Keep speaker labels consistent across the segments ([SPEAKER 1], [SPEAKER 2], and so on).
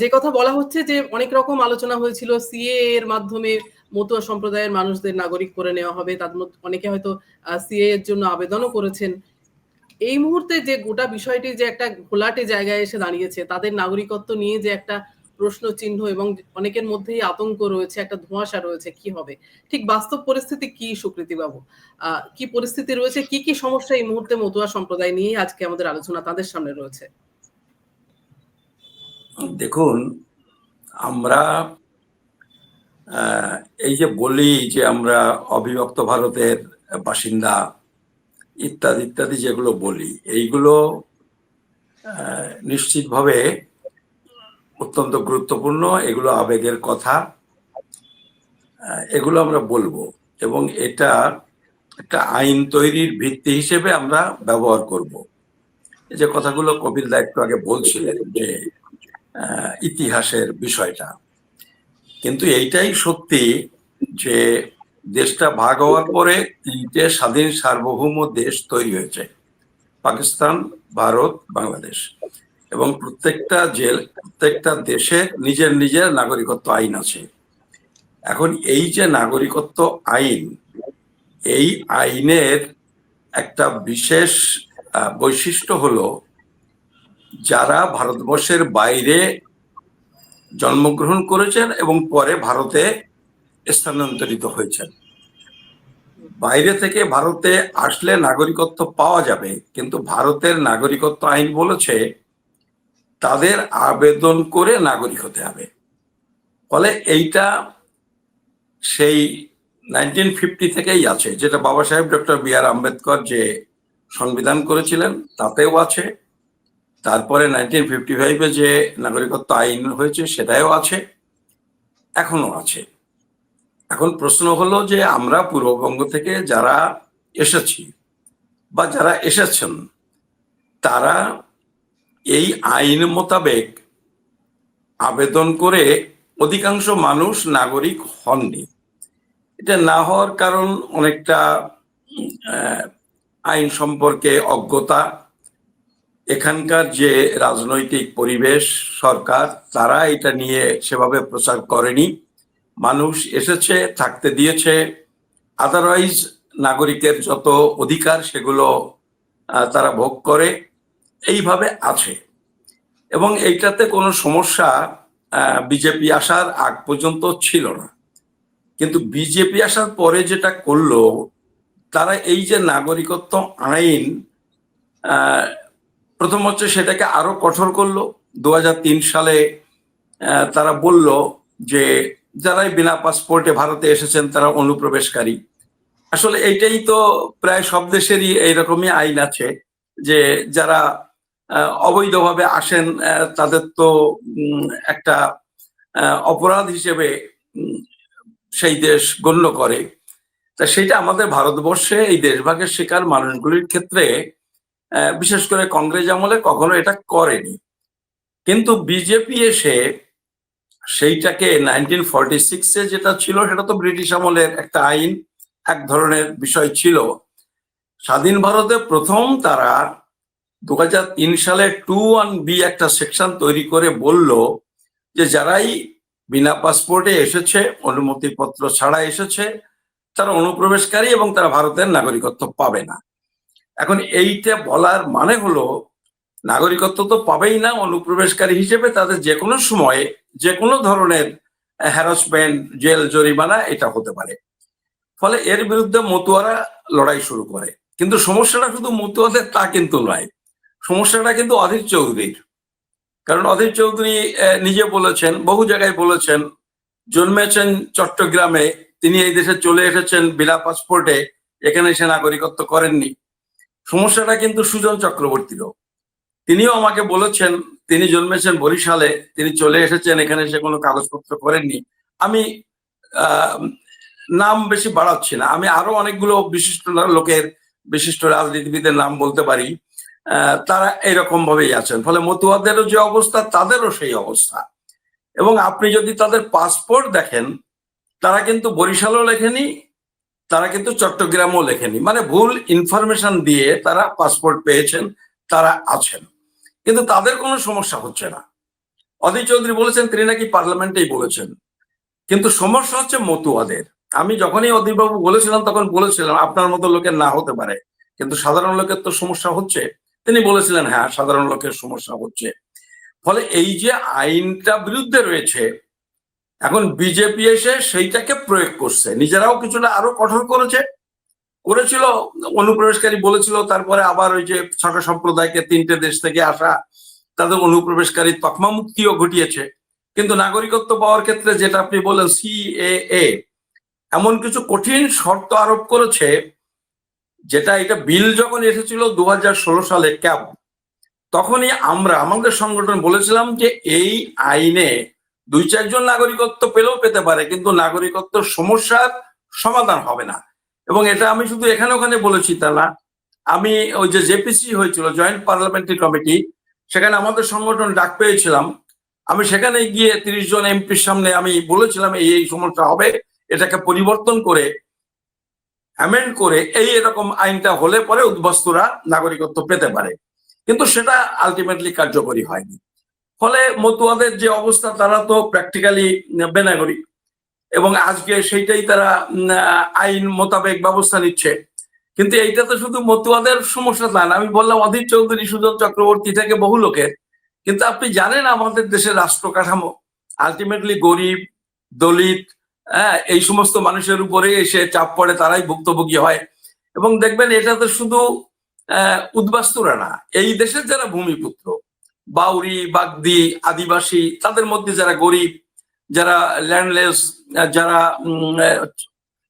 [SPEAKER 1] যে কথা বলা হচ্ছে যে অনেক রকম আলোচনা হয়েছিল সিএ এর মাধ্যমে মতুয়া সম্প্রদায়ের মানুষদের নাগরিক করে নেওয়া হবে, তার মধ্যে অনেকে হয়তো সিএ এর জন্য আবেদনও করেছেন। এই মুহূর্তে যে গোটা বিষয়টি যে একটা ঘোলাটে জায়গায় এসে দাঁড়িয়েছে, তাদের নাগরিকত্ব নিয়ে যে একটা প্রশ্ন চিহ্ন এবং অনেকের মধ্যেই আতঙ্ক রয়েছে, একটা ধোঁয়াশা রয়েছে, কি হবে? ঠিক বাস্তব পরিস্থিতি কি সুকৃতি বাবু কি পরিস্থিতি রয়েছে, কি কি সমস্যা এই মুহূর্তে মতুয়া সম্প্রদায় নিয়ে আজকে আমাদের আলোচনা তাদের সামনে রয়েছে?
[SPEAKER 2] দেখুন, আমরা এই যে বলি যে আমরা অবিভক্ত ভারতের বাসিন্দা, ইত্যাদি ইত্যাদি যেগুলো বলি, এইগুলো নিশ্চিতভাবে অত্যন্ত গুরুত্বপূর্ণ, এগুলো আবেগের কথা এগুলো আমরা বলব এবং এটা একটা আইন তৈরির ভিত্তি হিসেবে আমরা ব্যবহার করব। যে কথাগুলো কপিল দায়িত্ব আগে বলছিলেন যে ইতিহাসের বিষয়টা। কিন্তু এইটাই সত্যি যে দেশটা ভাগ হওয়ার পরে তিনটে স্বাধীন সার্বভৌম দেশ তৈরি হয়েছে, পাকিস্তান, ভারত, বাংলাদেশ। এবং প্রত্যেকটা জেল, প্রত্যেকটা দেশে নিজের নিজের নাগরিকত্ব আইন আছে। এখন এই যে নাগরিকত্ব আইন, এই আইনের একটা বিশেষ বৈশিষ্ট্য হলো যারা ভারতবর্ষের বাইরে জন্মগ্রহণ করেছেন এবং পরে ভারতে স্থানান্তরিত হয়েছেন। বাইরে থেকে ভারতে আসলে নাগরিকত্ব পাওয়া যাবে, কিন্তু ভারতের নাগরিকত্ব আইন বলেছে তাদের আবেদন করে নাগরিক হতে হবে। ফলে এইটা সেই নাইনটিন ফিফটি থেকেই আছে, যেটা বাবা সাহেব ডক্টর বি আর আম্বেদকর যে সংবিধান করেছিলেন, তাতেও আছে। তারপরে নাইনটিন ফিফটি ফাইভে যে নাগরিকত্ব আইন হয়েছে সেটাও আছে এখনও আছে। এখন প্রশ্ন হলো যে আমরা পূর্ববঙ্গ থেকে যারা এসেছি বা যারা এসেছেন, তারা এই আইন মোতাবেক আবেদন করে অধিকাংশ মানুষ নাগরিক হননি। এটা না হওয়ার কারণ অনেকটা আইন সম্পর্কে অজ্ঞতা এখানকার যে রাজনৈতিক পরিবেশ, সরকার, তারা এটা নিয়ে সেভাবে প্রচার করেনি। মানুষ এসেছে, থাকতে দিয়েছে। আদারওয়াইজ নাগরিকের যত অধিকার, সেগুলো তারা ভোগ করে। এইভাবে আছে। এবং এইটাতে কোনো সমস্যা বিজেপি আসার আগ পর্যন্ত ছিল না। কিন্তু বিজেপি আসার পরে যেটা করল, তারা এই যে নাগরিকত্ব আইন প্রথম হচ্ছে সেটাকে আরও কঠোর করল। দু হাজার তিন সালে তারা বলল যে যারাই বিনা পাসপোর্টে ভারতে এসেছেন, তারা অনুপ্রবেশকারী। আসলে এইটাই তো প্রায় সব দেশেরই এইরকমই আইন আছে যে যারা অবৈধভাবে আসেন তাদের তো একটা অপরাধ হিসেবে সেই দেশ গণ্য করে। তা সেটা আমাদের ভারতবর্ষে, এই দেশভাগের শিকার মানুষগুলির ক্ষেত্রে বিশেষ করে কংগ্রেস আমলে কখনো এটা করেনি। কিন্তু বিজেপি এসে সেইটাকে নাইনটিন ফর্টি সিক্সে যেটা ছিল, সেটা তো ব্রিটিশ আমলের একটা আইন, এক ধরনের বিষয় ছিল। স্বাধীন ভারতে প্রথম তারা দু হাজার তিন সালে টু ওয়ান বি একটা সেকশন তৈরি করে বলল যে যারাই বিনা পাসপোর্টে এসেছে, অনুমতিপত্র ছাড়া এসেছে, তারা অনুপ্রবেশকারী এবং তারা ভারতের নাগরিকত্ব পাবে না। এখন এইটা বলার মানে হলো, নাগরিকত্ব তো পাবেই না অনুপ্রবেশকারী হিসেবে, তাদের যে কোনো সময়ে যে কোনো ধরনের হ্যারাসমেন্ট জেল জরিমানা এটা হতে পারে। ফলে এর বিরুদ্ধে মতুয়ারা লড়াই শুরু করে। কিন্তু সমস্যাটা শুধু মতুয়াদের তা কিন্তু নয়, সমস্যাটা কিন্তু অধীর চৌধুরীর। কারণ অধীর চৌধুরী নিজে বলেছেন, বহু জায়গায় বলেছেন, জন্মেছেন চট্টগ্রামে, তিনি এই দেশে চলে এসেছেন বিনা পাসপোর্টে এখানে এসে নাগরিকত্ব করেননি। সমস্যাটা কিন্তু সুজন চক্রবর্তীরও। তিনিও আমাকে বলেছেন, তিনি জন্মেছেন বরিশালে, তিনি চলে এসেছেন, এখানে সে কোনো কাগজপত্র করেননি। আমি নাম বেশি বাড়াচ্ছি না। আমি আরও অনেকগুলো বিশিষ্ট লোকের, বিশিষ্ট রাজনীতিবিদের নাম বলতে পারি। তারা এরকম ভাবেই আছেন। ফলে মতুয়াদেরও যে অবস্থা, তাদেরও সেই অবস্থা। এবং আপনি যদি তাদের পাসপোর্ট দেখেন, তারা কিন্তু বরিশালও লেখেনি তারা কিন্তু চট্টগ্রামও লেখেনি। মানে ভুল ইনফরমেশন দিয়ে তারা পাসপোর্ট পেয়েছেন, তারা আছেন। কিন্তু তাদের কোনো সমস্যা হচ্ছে না। অধীর চৌধুরী বলেছেন, তিনি নাকি পার্লামেন্টেই বলেছেন। কিন্তু সমস্যা হচ্ছে মতুয়াদের। আমি যখনই অধীরবাবু বলেছিলাম, তখন বলেছিলাম, আপনার মতো লোকের না হতে পারে। কিন্তু সাধারণ লোকের তো সমস্যা হচ্ছে। তিনি বলেছিলেন হ্যাঁ সাধারণ লোকের সমস্যা হচ্ছে। ফলে এই যে আইনটা বিরুদ্ধে রয়েছে এখন বিজেপি এসে সেইটাকে প্রয়োগ করছে। নিজেরাও কিছুটা আরও কঠোর করেছে। করেছিল, অনুপ্রবেশকারী বলেছিল, তারপরে আবার ওই যে ছটা সম্প্রদায়কে তিনটে দেশ থেকে আসা, তাদের অনুপ্রবেশকারী তকমা মুক্তিও ঘটিয়েছে। কিন্তু নাগরিকত্ব পাওয়ার ক্ষেত্রে যেটা আপনি বললেন সিএএ এমন কিছু কঠিন শর্ত আরোপ করেছে, যেটা এটা বিল যখন এসেছিল দু হাজার ষোলো সালে ক্যাব তখনই আমরা, আমাদের সংগঠন বলেছিলাম যে এই আইনে দুই চারজন নাগরিকত্ব পেলেও পেতে পারে, কিন্তু নাগরিকত্ব সমস্যার সমাধান হবে না। এবং এটা আমি শুধু এখানে ওখানে বলেছি তা না আমি ওই যে জেপিসি হয়েছিল, জয়েন্ট পার্লামেন্টারি কমিটি, সেখানে আমাদের সংগঠন ডাক পেয়েছিলাম। আমি সেখানে গিয়ে তিরিশ জন এমপির সামনে আমি বলেছিলাম, এই এই সমস্যা হবে, এটাকে পরিবর্তন করে অ্যামেন্ড করে এই এরকম আইনটা হলে পরে উদ্বাস্তুরা নাগরিকত্ব পেতে পারে। কিন্তু সেটা আলটিমেটলি কার্যকরী হয়নি। ফলে মতুয়াদের যে অবস্থা, তারা তো প্র্যাকটিক্যালি বেনাগরিক। এবং আজকে সেইটাই তারা আইন মোতাবেক ব্যবস্থা নিচ্ছে। কিন্তু এইটা তো শুধু মতুয়াদের সমস্যা না, আমি বললাম অধীর চৌধুরী, সুজন চক্রবর্তী থেকে বহু লোকের। কিন্তু আপনি জানেন আমাদের দেশের রাষ্ট্র কাঠামো। আলটিমেটলি গরিব, দলিত হ্যাঁ এই সমস্ত মানুষের উপরে এসে চাপ পড়ে, তারাই ভুক্তভোগী হয়। এবং দেখবেন এটা তো শুধু উদ্বাস্তুরা না, এই দেশের যারা ভূমিপুত্র বাউরি, বাগদি, আদিবাসী, তাদের মধ্যে যারা গরিব, যারা ল্যান্ডলেস যারা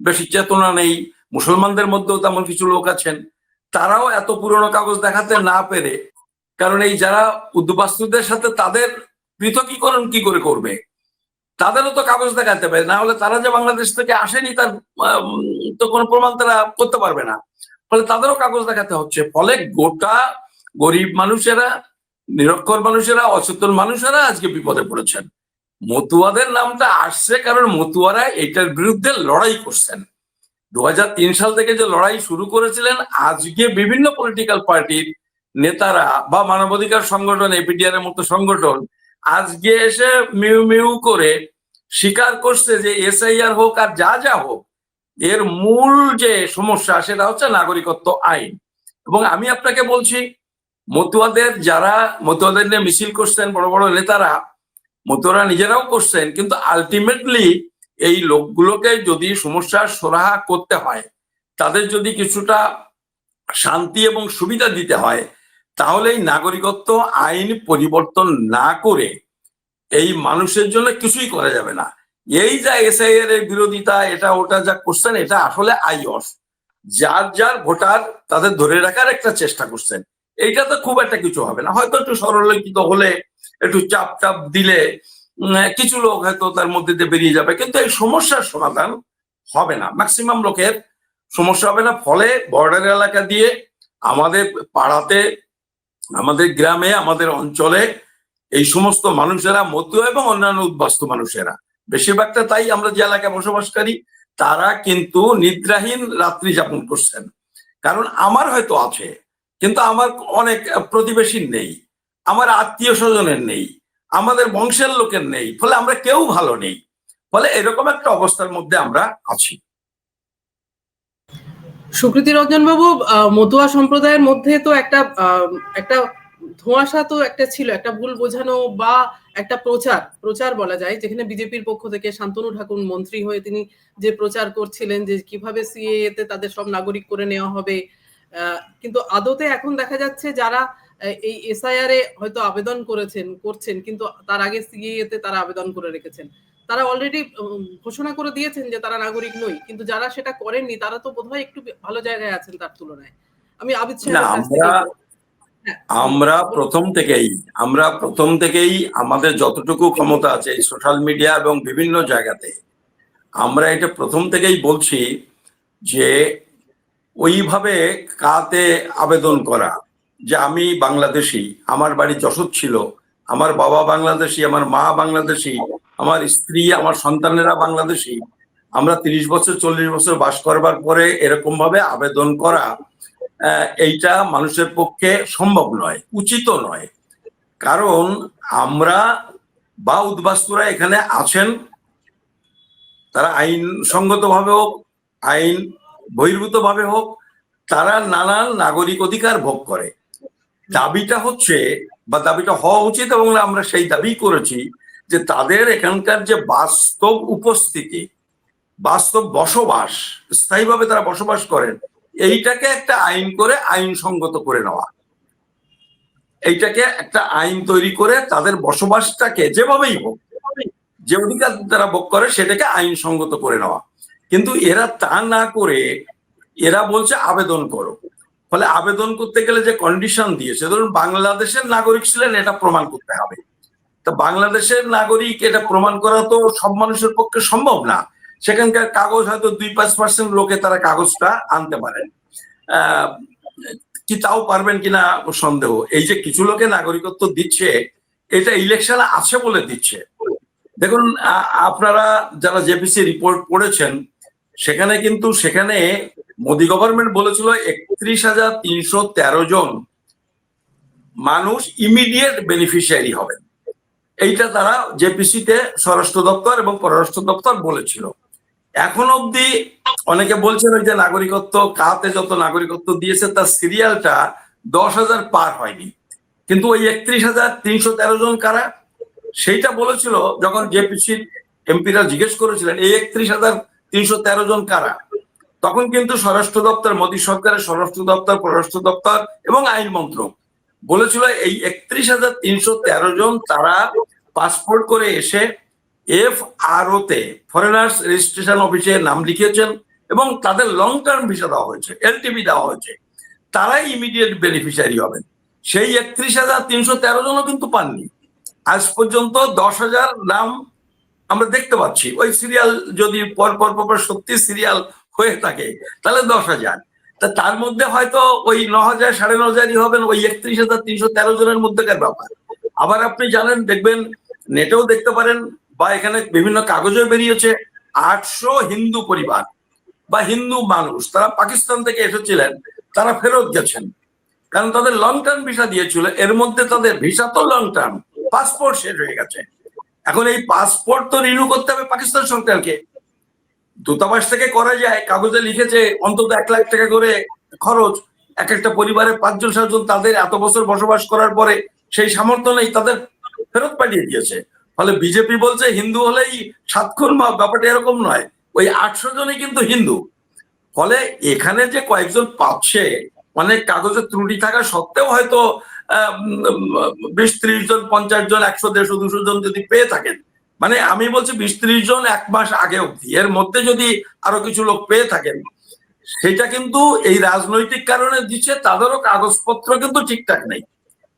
[SPEAKER 2] বেশি চেতনা নেই, মুসলমানদের মধ্যেও তেমন কিছু লোক আছেন, তারাও এত পুরনো কাগজ দেখাতে না পেরে, কারণ এই যারা উদ্বাস্তুদের সাথে তাদের পৃথকীকরণ কি করে করবে? তাদেরও তো কাগজ দেখাতে পারে, না হলে তারা যে বাংলাদেশ থেকে আসেনি তার তো কোনো প্রমাণ তারা করতে পারবে না। ফলে তাদেরও কাগজ দেখাতে হচ্ছে, ফলে গোটা গরিব মানুষেরা নিরক্ষর মানুষেরা অচেতন মানুষেরা আজকে বিপদে পড়েছেন। মতুয়াদের নামটা আসছে কারণ মতুয়ারা এটার বিরুদ্ধে লড়াই করছেন। দু হাজার তিন সাল থেকে যে লড়াই শুরু করেছিলেন, আজকে বিভিন্ন পলিটিক্যাল পার্টির নেতারা বা মানবাধিকার সংগঠন এপিডিআর এর মতো সংগঠন আজকে এসে মিউ মিউ করে স্বীকার করছে যে এসআইআর হোক আর যা যা হোক, এর মূল যে সমস্যা সেটা হচ্ছে নাগরিকত্ব আইন। এবং আমি আপনাকে বলছি মতুয়াদের যারা, মতুয়াদের নিয়ে মিছিল করছেন, বড় বড় নেতারা, মতুয়ারা নিজেরাও করছেন, কিন্তু আলটিমেটলি এই লোকগুলোকে যদি সমস্যার সরাহা করতে হয়, তাদের যদি কিছুটা শান্তি এবং সুবিধা দিতে হয়, তাহলে এই নাগরিকত্ব আইন পরিবর্তন না করে এই মানুষের জন্য কিছুই করা যাবে না। এই যা এসআইআর এর বিরোধিতা, এটা ওটা যা করছেন, এটা আসলে আইঅস যার যার ভোটার তাদের ধরে রাখার একটা চেষ্টা করছেন। এইটা তো খুব একটা কিছু হবে না। হয়তো একটু সরলীকৃত হলে, একটু চাপ টাপ দিলে কিছু লোক হয়তো তার মধ্যে দিয়ে বেরিয়ে যাবে। কিন্তু এই সমস্যার সমাধান হবে না। ম্যাক্সিমাম লোকের সমস্যা হবে না। ফলে বর্ডার এলাকা দিয়ে আমাদের পাড়াতে, আমাদের গ্রামে, আমাদের অঞ্চলে এই সমস্ত মানুষেরা মধ্য এবং অন্যান্য উদ্বাস্তু মানুষেরা, বেশিরভাগটা তাই আমরা যে এলাকায় বসবাসকারী তারা কিন্তু নিদ্রাহীন রাত্রি যাপন করছেন। কারণ আমার হয়তো আছে কিন্তু আমার অনেক প্রতিবেশীর নেই, আমার আত্মীয় স্বজনের নেই, আমাদের বংশের লোকের নেই, ফলে আমরা কেউ ভালো নেই, ফলে এরকম একটা অবস্থার মধ্যে আমরা আছি।
[SPEAKER 1] সুকৃতি রঞ্জন বাবু মতুয়া সম্প্রদায়ের মধ্যে তো একটা একটা ধোঁয়াশা তো একটা ছিল, একটা ভুল বোঝানো বা একটা প্রচার প্রচার বলা যায়, যেখানে বিজেপির পক্ষ থেকে শান্তনু ঠাকুর মন্ত্রী হয়ে তিনি যে প্রচার করছিলেন যে কীভাবে সিএ তে তাদের সব নাগরিক করে নেওয়া হবে কিন্তু আদতে এখন দেখা যাচ্ছে যারা এই এসআইআর এ হয়তো আবেদন করেছেন করছেন কিন্তু তার আগে সিএ তে তারা আবেদন করে রেখেছেন। তারা অলরেডি ঘোষণা করে দিয়েছেন যে তারা নাগরিক নই কিন্তু যারা সেটা করেননি তারা তো বোধহয় একটু ভালো জায়গায় আছেন তার তুলনায়। আমি আবিদ
[SPEAKER 2] আমরা আমরা প্রথম থেকেই আমরা প্রথম থেকেই আমাদের যতটুকু ক্ষমতা আছে এই সোশ্যাল মিডিয়া এবং বিভিন্ন জায়গাতে আমরা এটা প্রথম থেকেই বলছি যে ওইভাবে কাতে আবেদন করা যে আমি বাংলাদেশি, আমার বাড়ি যশোর ছিল, আমার বাবা বাংলাদেশি, আমার মা বাংলাদেশি, আমার স্ত্রী, আমার সন্তানেরা বাংলাদেশি, আমরা তিরিশ বছর, চল্লিশ বছর বাস করবার পরে এরকম ভাবে আবেদন করা এইটা মানুষের পক্ষে সম্ভব নয়, উচিত নয়। কারণ আমরা বা উদ্বাস্তুরা এখানে আছেন, তারা আইনসঙ্গত ভাবে হোক আইন বহির্ভূত ভাবে হোক, তারা নানান নাগরিক অধিকার ভোগ করে। দাবিটা হচ্ছে বা দাবিটা হওয়া উচিত এবং আমরা সেই দাবি করেছি যে তাদের এখানকার যে বাস্তব উপস্থিতি, বাস্তব বসবাস, স্থায়ীভাবে তারা বসবাস করেন, এইটাকে একটা আইন করে আইনসঙ্গত করে নেওয়া। এইটাকে একটা আইন তৈরি করে তাদের বসবাসটাকে যেভাবেই হোক, যে অধিকার তারা ভোগ করে সেটাকে আইনসঙ্গত করে নেওয়া। কিন্তু এরা তা না করে এরা বলছে আবেদন করো। ফলে আবেদন করতে গেলে যে কন্ডিশন দিয়েছে, ধরুন বাংলাদেশের নাগরিক ছিলেন, এটা প্রমাণ করতে হবে। তা বাংলাদেশের নাগরিক এটা প্রমাণ করা তো সব মানুষের পক্ষে সম্ভব না। সেখানকার কাগজ হয়তো দুই পাঁচ পার্সেন্ট লোকে তারা কাগজটা আনতে পারেন কি তাও পারবেন কিনা সন্দেহ। এই যে কিছু লোকে নাগরিকত্ব দিচ্ছে, এটা ইলেকশন আছে বলে দিচ্ছে। দেখুন আপনারা যারা জেপিসি রিপোর্ট পড়েছেন সেখানে কিন্তু সেখানে মোদি গভর্নমেন্ট বলেছিল একত্রিশ হাজার তিনশো তেরো জন মানুষ ইমিডিয়েট বেনিফিশিয়ারি হবেন। এইটা তারা জেপিসিতে স্বরাষ্ট্র দপ্তর এবং পররাষ্ট্র দপ্তর বলেছিল। এখন অবধি অনেকে বলছেন যে নাগরিকত্ব কাতে যত নাগরিকত্ব দিয়েছে তার সিরিয়ালটা দশ হাজার পার হয়নি। কিন্তু ওই একত্রিশ হাজার তিনশো তেরো জন কারা? সেইটা বলেছিল যখন জেপিসির এমপিরা জিজ্ঞেস করেছিলেন, এই একত্রিশ হাজার তিনশো তেরো জন কারা? তখন কিন্তু স্বরাষ্ট্র দপ্তর, মোদী সরকারের স্বরাষ্ট্র দপ্তর, পররাষ্ট্র দপ্তর এবং আইন মন্ত্রক বলেছিল এই একত্রিশ হাজার তিনশো তেরো জন তারা পাসপোর্ট করে এসে এফ আর তে ফরেনার্স রেজিস্ট্রেশন অফিসে নাম লিখিয়েছেন এবং তাদের লং টার্ম ভিসা দেওয়া হয়েছে এলটিভি দেওয়া হয়েছে। তারাই ইমিডিয়েট বেনিফিশিয়ারি হবেন। সেই একত্রিশ হাজার তিনশো তেরো জনও কিন্তু পাননি। আজ পর্যন্ত দশ হাজার নাম আমরা দেখতে পাচ্ছি, ওই সিরিয়াল যদি পর পর পর সত্যি সিরিয়াল হয়ে থাকে, তাহলে দশ হাজার। তা তার মধ্যে হয়তো ওই ন হাজার, সাড়ে ন হাজারই হবেন, ওই একত্রিশ হাজার, তিনশো তেরো জনের মধ্যেকার ব্যাপার। আবার আপনি জানেন, দেখবেন, নেটেও দেখতে পারেন, বা এখানে বিভিন্ন কাগজে বেরিয়েছে, আটশো হিন্দু পরিবার বা হিন্দু মানুষ, তারা পাকিস্তান থেকে এসেছিলেন, তারা ফেরত গেছেন। কারণ তাদের লং টার্ম ভিসা দিয়েছিল, এর মধ্যে তাদের ভিসা তো লং টার্ম পাসপোর্ট শেষ হয়ে গেছে। এখন এই পাসপোর্ট তো রিনিউ করতে হবে পাকিস্তান সরকারকে। দূতাবাস থেকে করা যায়, কাগজে লিখেছে, অন্তত এক লাখ টাকা করে খরচ। এক একটা পরিবারে পাঁচজন, সাতজন তাদের এত বছর বসবাস করার পরে সেই সামর্থ্য নেই, তাদের ফেরত পাঠিয়ে দিয়েছে। ফলে বিজেপি বলছে, হিন্দু হলেই সাতক্ষণ মা, ব্যাপারটা এরকম নয়। ওই আটশো জনই কিন্তু হিন্দু। ফলে এখানে যে কয়েকজন পাচ্ছে, অনেক কাগজের ত্রুটি থাকা সত্ত্বেও হয়তো বিশ ত্রিশ জন, পঞ্চাশ জন, একশো, দেড়শো, দুশো জন যদি পেয়ে থাকেন মানে আমি বলছি বিশ ত্রিশ জন এক মাস আগে অবধি, এর মধ্যে যদি আরও কিছু লোক পেয়ে থাকেন, সেটা কিন্তু এই রাজনৈতিক কারণে দিচ্ছে, তাদেরও কাগজপত্র কিন্তু ঠিকঠাক নেই।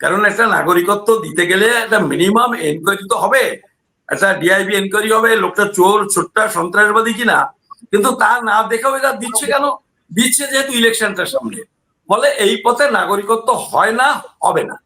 [SPEAKER 2] কারণ একটা নাগরিকত্ব দিতে গেলে একটা মিনিমাম এনকোয়ারি তো হবে, একটা ডিআইবি এনকোয়ারি হবে, লোকটা চোর, ছোট্টা, সন্ত্রাসবাদী কিনা, কিন্তু তা না দেখেও এরা দিচ্ছে কেন? দিচ্ছে যেহেতু ইলেকশনটার সামনে। ফলে এই পথে নাগরিকত্ব হয় না হবে না।